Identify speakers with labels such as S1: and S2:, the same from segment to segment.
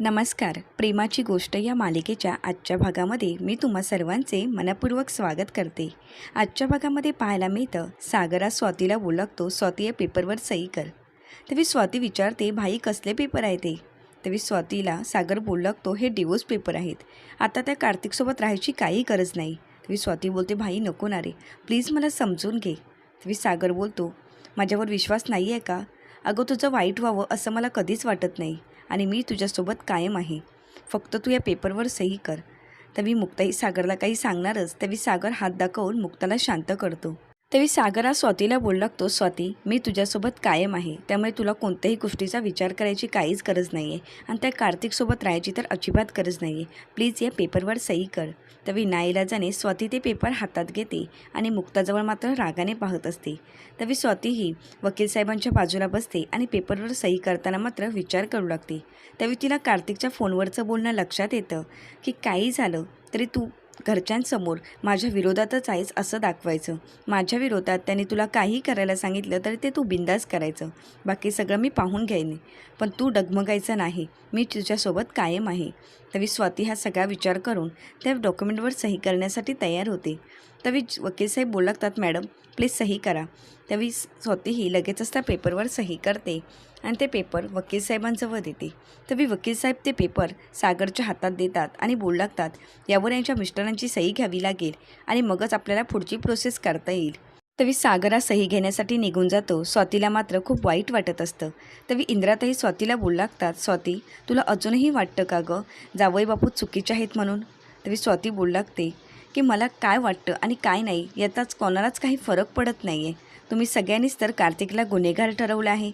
S1: नमस्कार. प्रेमाची गोष्ट या मालिकेच्या आजच्या भागामध्ये मी तुम्हा सर्वांचे मनपूर्वक स्वागत करते. आजच्या भागामध्ये पाहायला मिळतं सागरा स्वातीला बोलकतो स्वाती या पेपरवर सही कर. तेव्हा स्वाती विचारते भाई कसले पेपर आहे ते? तेव्हा स्वातीला सागर बोलकतो हे डिवोर्स पेपर आहेत. आता त्या कार्तिकसोबत राहायची काही गरज नाही. तेव्हा स्वाती बोलते भाई नको ना रे. प्लीज मला समजून घे. तेव्हा सागर बोलतो माझ्यावर विश्वास नाही आहे का? अगं तुझं वाईट व्हावं असं मला कधीच वाटत नाही. आणि मी तुझ्यासोबत कायम आहे. फक्त तू या पेपरवर सही कर. तवी मुक्ताई सागरला काही सांगणारच तवी सागर हात दाखवून मुक्ताला शांत करतो. तवी सागर हा स्वातीला बोल लागतो स्वाती मी तुझ्यासोबत कायम आहे. त्यामुळे तुला कोणत्याही गोष्टीचा विचार करायची काहीच गरज नाही आहे आणि त्या कार्तिकसोबत राहायची तर अजिबात गरज नाही आहे प्लीज या पेपरवर सही कर. तवी नाईलाजाने स्वाती ते पेपर हातात घेते आणि मुक्ताजवळ मात्र रागाने पाहत असते. तवी स्वातीही वकील साहेबांच्या बाजूला बसते आणि पेपरवर सही करताना मात्र विचार करू लागते. त्यावेळी तिला कार्तिकच्या फोनवरचं बोलणं लक्षात येतं की काही झालं तरी तू घरच्यांसमोर माझ्या विरोधातच आहेस असं दाखवायचं. माझ्या विरोधात त्यांनी तुला काही करायला सांगितलं तरी ते तू बिंदास करायचं. बाकी सगळं मी पाहून घ्यायने पण तू डगमगायचं नाही. मी तुझ्यासोबत कायम आहे. तवी स्वाती हा सगळा विचार करून त्या डॉक्युमेंटवर सही करण्यासाठी तयार होते. तवी वकीलसाहेब बोलतात मॅडम प्लीज सही करा. तवी स्वतःही लगेचच त्या पेपरवर सही करते. आणि ते पेपर वकीलसाहेबांजवळ देते. तरी वकीलसाहेब ते पेपर सागरच्या हातात देतात आणि बोल लागतात यावर यांच्या मिस्टरांची सही घ्यावी लागेल आणि मगच आपल्याला पुढची प्रोसेस करता येईल. तवी सागरा सही घेण्यासाठी निघून जातो. स्वातीला मात्र खूप वाईट वाटत असतं. तवी इंद्रातही स्वातीला बोल लागतात स्वाती तुला अजूनही वाटतं का गं? जावई बापू चुकीचे आहेत म्हणून. तवी स्वाती बोल लागते की मला काय वाटतं आणि काय नाही याचाच कोणालाच काही फरक पडत नाही आहे तुम्ही सगळ्यांनीच तर कार्तिकला गुन्हेगार ठरवलं आहे.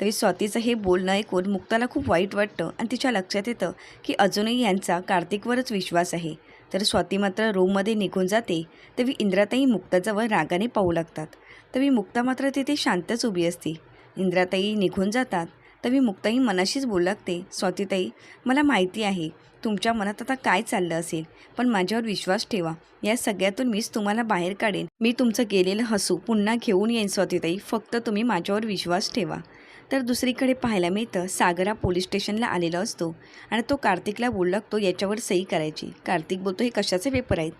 S1: तरी स्वातीचं हे बोलणं ऐकून मुक्ताला खूप वाईट वाटतं आणि तिच्या लक्षात येतं की अजूनही यांचा कार्तिकवरच विश्वास आहे. तर स्वाती मात्र रूममध्ये निघून जाते तेव्हा इंद्राताई मुक्ताजवळ रागाने पाहू लागतात. तरी मुक्ता मात्र तिथे शांतच उभी असते. इंद्राताई निघून जातात तर मी मुक्ताई मनाशीच बोलू लागते स्वातीताई मला माहिती आहे तुमच्या मनात आता काय चाललं असेल पण माझ्यावर विश्वास ठेवा. या सगळ्यातून मीच तुम्हाला बाहेर काढेन. मी तुमचं गेलेलं हसू पुन्हा घेऊन येईन स्वातीताई. फक्त तुम्ही माझ्यावर विश्वास ठेवा. तर दुसरीकडे पाहायला मिळतं सागरा पोलीस स्टेशनला आलेला असतो आणि तो कार्तिकला बोलू लागतो याच्यावर सही करायची. कार्तिक बोलतो हे कशाचे पेपर आहेत?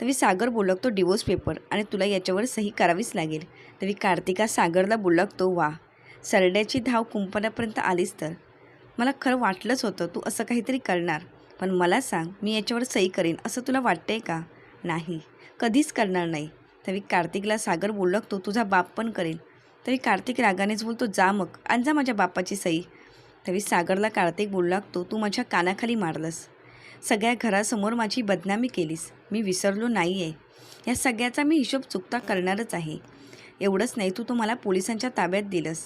S1: तरी सागर बोलू लागतो डिवोर्स पेपर आणि तुला याच्यावर सही करावीच लागेल. तरी कार्तिका सागरला बोलू लागतो वा सरड्याची धाव कुंपणापर्यंत आलीस तर? मला खरं वाटलंच होतं तू असं काहीतरी करणार पण मला सांग मी याच्यावर सही करेन असं तुला वाटतंय का? नाही कधीच करणार नाही. तरी कार्तिकला सागर बोलकतो लागतो तुझा बाप पण करेल तरी कार्तिक रागानेच बोलतो जा मग आणि जा माझ्या बापाची सई तरी सागरला कार्तिक बोलू लागतो तू माझ्या कानाखाली मारलंस. सगळ्या घरासमोर माझी बदनामी केलीस. मी विसरलो नाही आहे या सगळ्याचा मी हिशोब चुकता करणारच आहे. एवढंच नाही तू तो मला पोलिसांच्या ताब्यात दिलंस.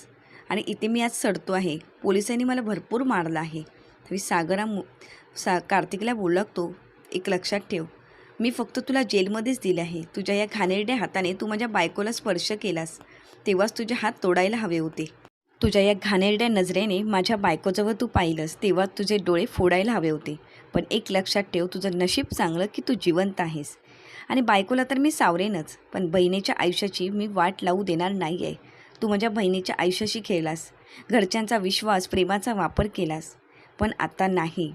S1: आणि इथे मी आज सडतो आहे. पोलिसांनी मला भरपूर मारलं आहे. तरी सागरा मु सा कार्तिकला बोलू लागतो एक लक्षात ठेव. मी फक्त तुला जेलमध्येच दिले आहे. तुझ्या या घाणेरड्या हाताने तू माझ्या बायकोला स्पर्श केलास. तेव्हाच तुझे हात तोडायला हवे होते. तुझ्या या घाणेरड्या नजरेने माझ्या बायकोजवळ तू पाहिलंस तेव्हा तुझे डोळे फोडायला हवे होते. पण एक लक्षात ठेव तुझं नशीब चांगलं की तू जिवंत आहेस. आणि बायकोला तर मी सावरेनच पण बहिणीच्या आयुष्याची मी वाट लावू देणार नाही आहे तू माझ्या बहिणीच्या आयुष्याशी खेळलास. घरच्यांचा विश्वास प्रेमाचा वापर केलास. पण आता नाही.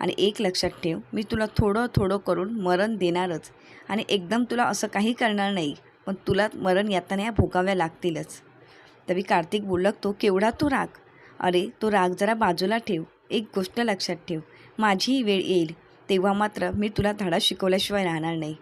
S1: आणि एक लक्षात ठेव मी तुला थोडं थोडं करून मरण देणारच. आणि एकदम तुला असं काही करणार नाही पण तुला मरण यातना भोगाव्या लागतीलच. तरी कार्तिक बोलक तो केवढा तो राग? अरे तो राग जरा बाजूला ठेव. एक गोष्ट लक्षात ठेव. माझीही वेळ येईल. तेव्हा मात्र मी तुला धडा शिकवल्याशिवाय राहणार नाही.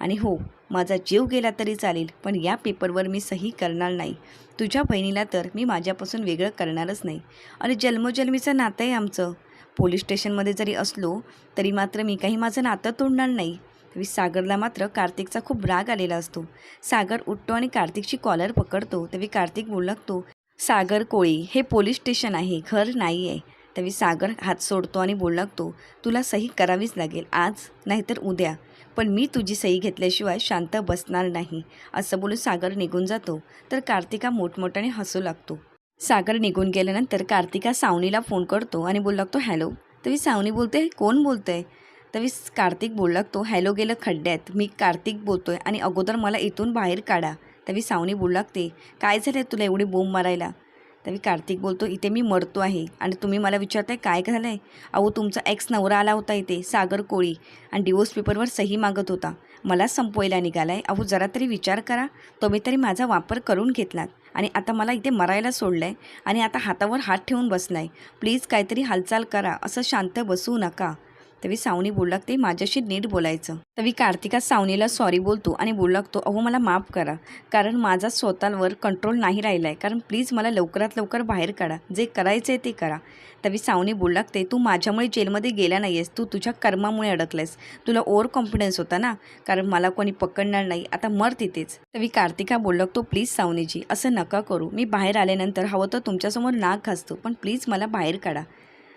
S1: आणि हो माझा जीव गेला तरी चालेल पण या पेपरवर मी सही करणार नाही. तुझ्या बहिणीला तर मी माझ्यापासून वेगळं करणारच नाही. आणि जन्मोजन्मीचं नातं आहे आमचं. पोलीस स्टेशनमध्ये जरी असलो तरी मात्र मी काही माझं नातं तोडणार नाही. तरी सागरला मात्र कार्तिकचा खूप राग आलेला असतो. सागर उठतो आणि कार्तिकची कॉलर पकडतो तेव्हा कार्तिक बोलू लागतो सागर कोळी हे पोलीस स्टेशन आहे घर नाही आहे तेव्हा सागर हात सोडतो आणि बोलू लागतो तुला सही करावीच लागेल आज नाहीतर उद्या. पण मी तुझी सही घेतल्याशिवाय शांत बसणार नाही. असं बोलून सागर निघून जातो. तर कार्तिका मोठमोठ्याने हसू लागतो. सागर निघून गेल्यानंतर कार्तिका सावनीला फोन करतो आणि बोलू लागतो हॅलो. तरी सावनी बोलते कोण बोलत आहे तरी कार्तिक बोलू लागतो हॅलो गेलं खड्ड्यात. मी कार्तिक बोलतो आहे आणि अगोदर मला इथून बाहेर काढा. तरी सावनी बोलू लागते काय झालं तुला एवढी बोंब मारायला? तरी कार्तिक बोलतो इथे मी मरतो आहे. आणि तुम्ही मला विचारताय काय झालं आहे अहो तुमचा एक्स नवरा आला होता इथे सागर कोळी आणि डिवोर्स पेपरवर सही मागत होता. मला संपवायला निघाला आहे अहो जरा तरी विचार करा. तुम्ही तरी माझा वापर करून घेतलात. आणि आता मला इथे मरायला सोडलं आहे आणि आता हातावर हात ठेवून बसला आहे प्लीज काहीतरी हालचाल करा. असं शांत बसवू नका. तवी सावनी बोलू लागते माझ्याशी नीट बोलायचं. तवी कार्तिका सावनीला सॉरी बोलतो आणि बोलू लागतो अहो मला माफ करा कारण माझा स्वतःवर कंट्रोल नाही राहिला आहे कारण प्लीज मला लवकरात लवकर बाहेर काढा जे करायचं आहे ते करा. तवी सावनी बोलू लागते तू माझ्यामुळे जेलमध्ये गेला नाही आहेस तू तुझ्या कर्मामुळे अडकलायस तुला ओव्हर कॉन्फिडन्स होता ना कारण मला कोणी पकडणार नाही आता मर तिथेच. तवी कार्तिका बोलू लागतो प्लीज सावनीजी असं नका करू मी बाहेर आल्यानंतर हवं तर तुमच्यासमोर नाक घासतो पण प्लीज मला बाहेर काढा.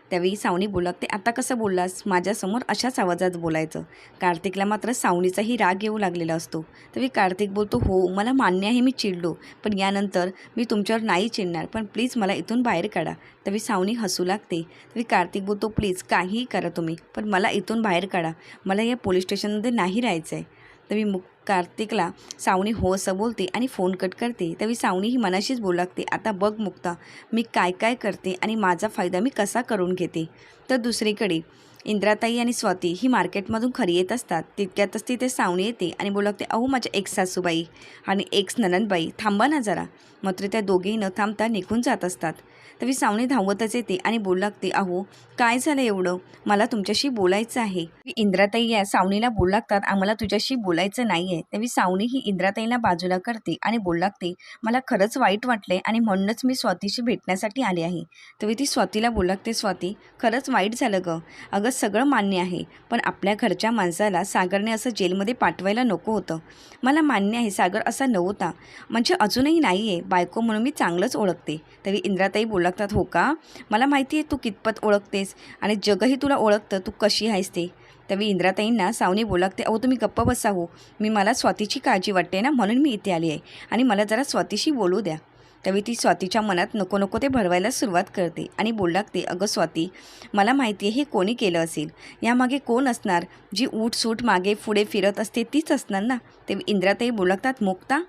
S1: त्यावेळी सावनी बोलत ते आता कसं बोललास? माझ्यासमोर अशाच आवाजात बोलायचं. कार्तिकला मात्र सावनीचाही राग येऊ लागलेला असतो. त्यावेळी कार्तिक बोलतो हो मला मान्य आहे मी चिडलो. पण यानंतर मी तुमच्यावर नाही चिडणार. पण प्लीज मला इथून बाहेर काढा. त्यावेळी सावनी हसू लागते. तरी कार्तिक बोलतो प्लीज काहीही करा तुम्ही. पण मला इथून बाहेर काढा. मला या पोलीस स्टेशनमध्ये नाही राहायचं आहे तर मी मुक कार्तिकला सावनी हो असं बोलते आणि फोन कट करते. तरी सावनी ही मनाशीच बोलू लागते. आता बघ मुक्ता मी काय काय करते आणि माझा फायदा मी कसा करून घेते? तर दुसरीकडे इंद्राताई आणि स्वाती ही मार्केटमधून खरी येत असतात. तितक्यातच तिथे सावणी येते आणि बोलू लागते अहो माझ्या एक्स सासूबाई आणि एक्स ननंदबाई थांबा ना जरा. मात्र त्या दोघेही न थांबता निघून जात असतात. तरी सावणी धावतच येते आणि बोलू लागते अहो काय झालं एवढं? मला तुमच्याशी बोलायचं आहे. इंद्राताई या सावणीला बोलू लागतात आम्हाला तुझ्याशी बोलायचं नाही आहे तरी सावणी ही इंद्राताईला बाजूला करते आणि बोलू लागते मला खरंच वाईट वाटले आणि म्हणूनच मी स्वातीशी भेटण्यासाठी आले आहे. तरी ती स्वातीला बोलू लागते स्वाती खरंच वाईट झालं गं. अगं सगळं मान्य आहे पण आपल्या घरच्या माणसाला सागरने असं जेलमध्ये पाठवायला नको होतं. मला मान्य आहे सागर असा नव्हता म्हणजे अजूनही नाही आहे बायको म्हणून मी चांगलंच ओळखते. तरी इंद्राताई बोलतात हो का? मला माहिती आहे तू कितपत ओळखतेस आणि जगही तुला ओळखतं तू कशी आहेस ते. तवी इंद्राताईंना सावनी बोलागते अहो तुम्ही गप्प बसा हो. मी मला स्वातीची काळजी वाटते ना म्हणून मी इथे आली आहे. आणि मला जरा स्वातीशी बोलू द्या. त्यावेळी ती स्वातीच्या मनात नको नको ते भरवायला सुरुवात करते आणि बोल लागते अगं स्वाती मला माहिती आहे हे कोणी केलं असेल? यामागे कोण असणार? जी सूट मागे पुढे फिरत असते तीच असणार ना? तेव्हा इंद्राताई बोलागतात मुक्ता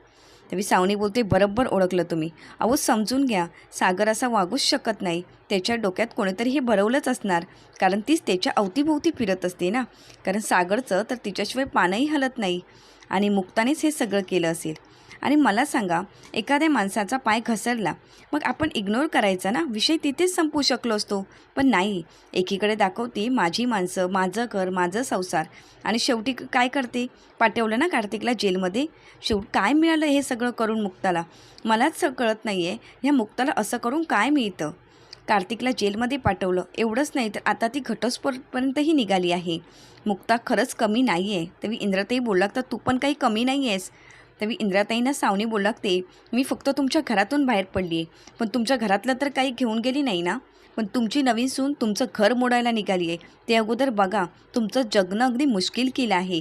S1: तेव्हा सावनी बोलते बरोबर ओळखलं तुम्ही. अहो समजून घ्या. सागर असा वागूच शकत नाही. त्याच्या डोक्यात कोणीतरी हे भरवलंच असणार. कारण तीच त्याच्या अवतीभोवती फिरत असते ना. कारण सागरचं तर तिच्याशिवाय पानही हलत नाही. आणि मुक्तानेच हे सगळं केलं असेल. आणि मला सांगा एखाद्या माणसाचा पाय घसरला मग आपण इग्नोर करायचा ना? विषय तिथेच संपू शकलो असतो. पण नाही एकीकडे दाखवते माझी माणसं माझं घर माझं संसार. आणि शेवटी काय करते? पाठवलं ना कार्तिकला जेलमध्ये? शेवट काय मिळालं हे सगळं करून मुक्ताला? मलाच कळत नाही आहे ह्या मुक्ताला असं करून काय मिळतं? कार्तिकला जेलमध्ये पाठवलं. एवढंच नाही तर आता ती घटस्फोटपर्यंतही निघाली आहे. मुक्ता खरंच कमी नाही आहे तरी इंद्रताई बोलला तर तू पण काही कमी नाही आहेस त्यावेळी इंद्राताईंना सावनी बोलू लागते मी फक्त तुमच्या घरातून बाहेर पडली आहे पण तुमच्या घरातलं तर काही घेऊन गेली नाही ना? पण तुमची नवीन सून तुमचं घर मोडायला निघाली आहे ते अगोदर बघा तुमचं जगणं अगदी मुश्किल केलं आहे.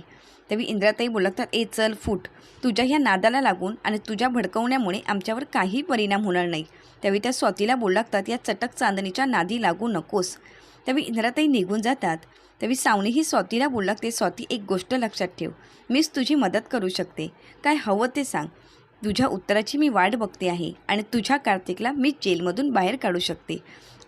S1: त्यावेळी इंद्राताई बोलतात ए चल फूट. तुझ्या ह्या नादाला लागून आणि तुझ्या भडकवण्यामुळे आमच्यावर काही परिणाम होणार नाही. त्यावेळी त्या स्वातीला बोलू लागतात या चटक चांदणीच्या नादी लागू नकोस. त्यावेळी इंद्राताई निघून जातात. तरी सावनी ही स्वातीला बोलला ते स्वाती एक गोष्ट लक्षात ठेव. मीच तुझी मदत करू शकते. काय हवं ते सांग. तुझ्या उत्तराची मी वाट बघते आहे आणि तुझ्या कार्तिकला मी जेलमधून बाहेर काढू शकते.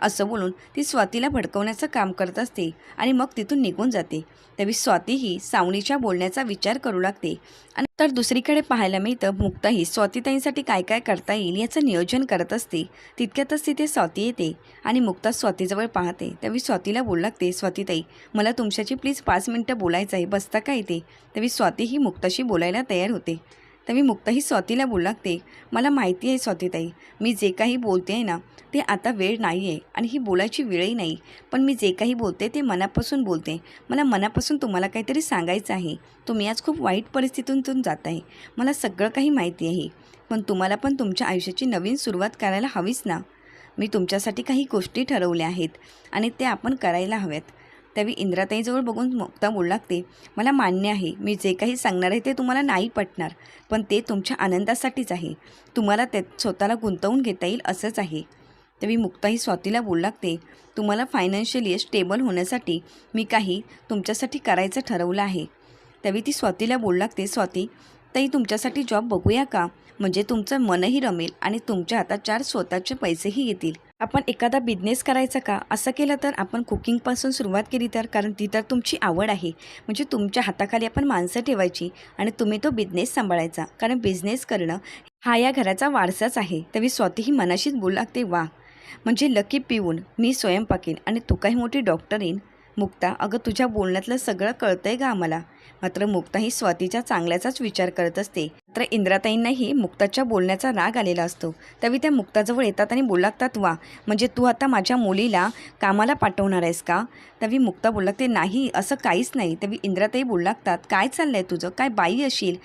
S1: असं बोलून ती स्वातीला भडकवण्याचं काम करत असते आणि मग तिथून निघून जाते. त्यावेळी स्वातीही सावनीच्या बोलण्याचा विचार करू लागते. आणि तर दुसरीकडे पाहायला मिळतं मुक्ताही स्वातीताईंसाठी काय काय करता येईल याचं नियोजन करत असते. तितक्यातच तिथे स्वाती येते आणि मुक्ता स्वातीजवळ पाहते. त्यावेळी स्वातीला बोलू लागते स्वातीताई मला तुमच्याशी प्लीज पाच मिनटं बोलायचं आहे बसता का येते त्यावेळी स्वातीही मुक्ताशी बोलायला तयार होते. तर मी मुक्ताही स्वातीला बोलू लागते. मला माहिती आहे स्वातीताई मी जे काही बोलते आहे ना ते आता वेळ नाही आहे आणि ही बोलायची वेळही नाही. पण मी जे काही बोलते ते मनापासून बोलते. मला मनापासून तुम्हाला काहीतरी सांगायचं आहे. तुम्ही आज खूप वाईट परिस्थितीतून जात आहे. मला सगळं काही माहिती आहे. पण तुम्हाला पण तुमच्या आयुष्याची नवीन सुरुवात करायला हवीच ना. मी तुमच्यासाठी काही गोष्टी ठरवल्या आहेत आणि त्या आपण करायला हव्यात. त्यावेळी इंद्राताईजवळ बघून मुक्ता बोलू लागते मला मान्य आहे मी जे काही सांगणार आहे ते तुम्हाला नाही पटणार पण ते तुमच्या आनंदासाठीच आहे. तुम्हाला त्यात स्वतःला गुंतवून घेता येईल असंच आहे. त्यावेळी मुक्ताही स्वातीला बोलू लागते तुम्हाला फायनान्शियली स्टेबल होण्यासाठी मी काही तुमच्यासाठी करायचं ठरवलं आहे. त्यावेळी ती स्वातीला बोलू लागते स्वाती ताई तुमच्यासाठी जॉब बघूया का? म्हणजे तुमचं मनही रमेल आणि तुमच्या हातात चार स्वतःचे पैसेही येतील. आपण एखादा बिझनेस करायचा का? असं केलं तर आपण कुकिंगपासून सुरुवात केली तर? कारण ती तर तुमची आवड आहे. म्हणजे तुमच्या हाताखाली आपण माणसं ठेवायची आणि तुम्ही तो बिझनेस सांभाळायचा. कारण बिझनेस करणं हा या घराचा वारसाच आहे. तरी स्वतःही मनाशीच बोलू लागते वा म्हणजे लकी पिऊन मी स्वयंपाकीन आणि तू काही मोठी डॉक्टर येईन? मुक्ता अगं तुझ्या बोलण्यातलं सगळं कळतंय का आम्हाला. मात्र मुक्ता ही स्वातीच्या चांगल्याचाच विचार करत असते. मात्र इंद्राताईंनाही मुक्ताच्या बोलण्याचा राग आलेला असतो. त्यावेळी त्या मुक्ताजवळ येतात आणि बोलू लागतात वा म्हणजे तू आता माझ्या मुलीला कामाला पाठवणार आहेस का? त्यावेळी मुक्ता बोलू लागते नाही असं काहीच नाही. त्यावेळी इंद्राताई बोलू लागतात काय चाललं आहे तुझं? काय बाई असेल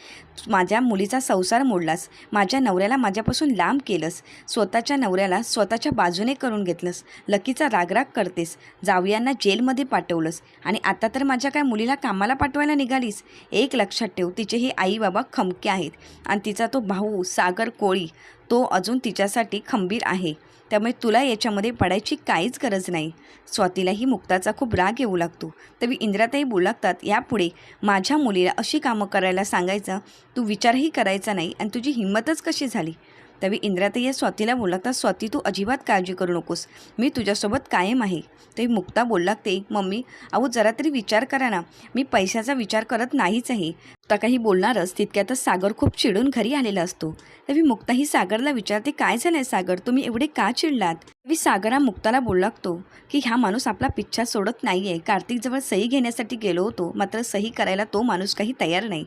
S1: माझ्या मुलीचा संसार मोडलास माझ्या नवऱ्याला माझ्यापासून लांब केलंस स्वतःच्या नवऱ्याला स्वतःच्या बाजूने करून घेतलंस लकीचा रागराग करतेस जावयांना जेलमध्ये पाठवलंस आणि आता तर माझ्या काय मुलीला कामाला पाठवायला निघालीस? एक लक्षात ठेव तिचेही आई बाबा खमके आहेत. आणि तिचा तो भाऊ सागर कोळी तो अजून तिच्यासाठी खंबीर आहे. त्यामुळे तुला याच्यामध्ये पडायची काहीच गरज नाही. स्वातीलाही मुक्ताचा खूप राग येऊ लागतो. तरी इंद्राताई बोलू लागतात यापुढे माझ्या मुलीला अशी कामं करायला सांगायचं तू विचारही करायचा नाही आणि तुझी हिंमतच कशी झाली? त्यावेळी इंद्राताई या स्वातीला बोलला तर स्वाती तू अजिबात काळजी करू नकोस. मी तुझ्यासोबत कायम आहे. ते मुक्ता बोलला लागते मम्मी अहो जरा तरी विचार करा ना. मी पैशाचा विचार करत नाहीच आहे. तर काही बोलणारच तितक्यातच सागर खूप चिडून घरी आलेला असतो. तरी मुक्ता ही सागरला विचारते काय झालंय सागर? तुम्ही एवढे का चिडलात? मी सागरा मुक्ताला बोलू लागतो की हा माणूस आपला पिच्छा सोडत नाही आहे कार्तिकजवळ सही घेण्यासाठी गेलो होतो. मात्र सही करायला तो माणूस काही तयार नाही.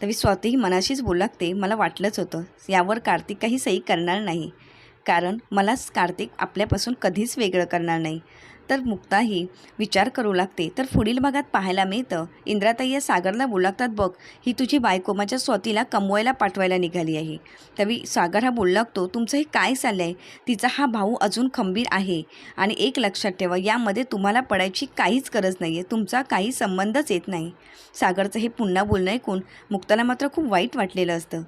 S1: तर मी स्वातीही मनाशीच बोलू लागते मला वाटलंच होतं. यावर कार्तिक काही सही करणार नाही. कारण मलाच कार्तिक आपल्यापासून कधीच वेगळं करणार नाही. तर मुक्ताही विचार करू लागते. तर पुढील भागात पाहायला मिळतं. इंद्राताई या सागरला बोलागतात लागतात बघ ही तुझी बायको माझ्या स्वातीला कमवायला पाठवायला निघाली आहे. तवी सागर हा बोलू लागतो तुमचं हे काय चाललं आहे तिचा हा भाऊ अजून खंबीर आहे. आणि एक लक्षात ठेवा यामध्ये तुम्हाला पडायची काहीच गरज नाही आहे तुमचा काही संबंधच येत नाही. सागरचं हे पुन्हा बोलणं ऐकून मुक्ताला मात्र खूप वाईट वाटलेलं असतं.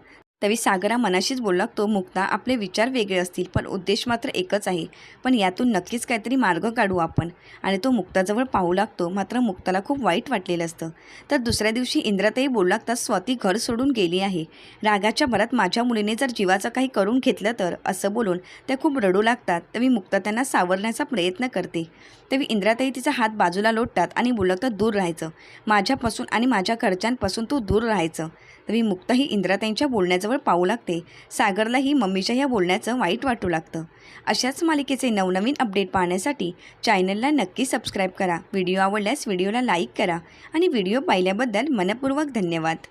S1: त्यावेळी सागरा मनाशीच बोलला लागतो मुक्ता आपले विचार वेगळे असतील पण उद्देश मात्र एकच आहे. पण यातून नक्कीच काहीतरी मार्ग काढू आपण. आणि तो मुक्ताजवळ पाहू लागतो मात्र मुक्ताला खूप वाईट वाटलेलं असतं. तर दुसऱ्या दिवशी इंद्राताई बोलू लागतात स्वाती घर सोडून गेली आहे. रागाच्या भरात माझ्या मुलीने जर जीवाचं काही करून घेतलं तर? असं बोलून त्या खूप रडू लागतात. तेव्हा मुक्ता त्यांना सावरण्याचा प्रयत्न करते. तेव्हा इंद्राताई तिचा हात बाजूला लोटतात आणि बोलू दूर राहायचं. माझ्यापासून आणि माझ्या घरच्यांपासून तू दूर राहायचं. तरी मुक्ता ही इंद्राताईंच्या बोलण्याजवळ पाहू लागते. सागरलाही मम्मीच्या ह्या बोलण्याचं वाईट वाटू लागतं. अशाच मालिकेचे नवनवीन अपडेट पाहण्यासाठी चॅनलला नक्की सबस्क्राईब करा. व्हिडिओ आवडल्यास व्हिडिओला लाईक करा आणि व्हिडिओ पाहिल्याबद्दल मनपूर्वक धन्यवाद.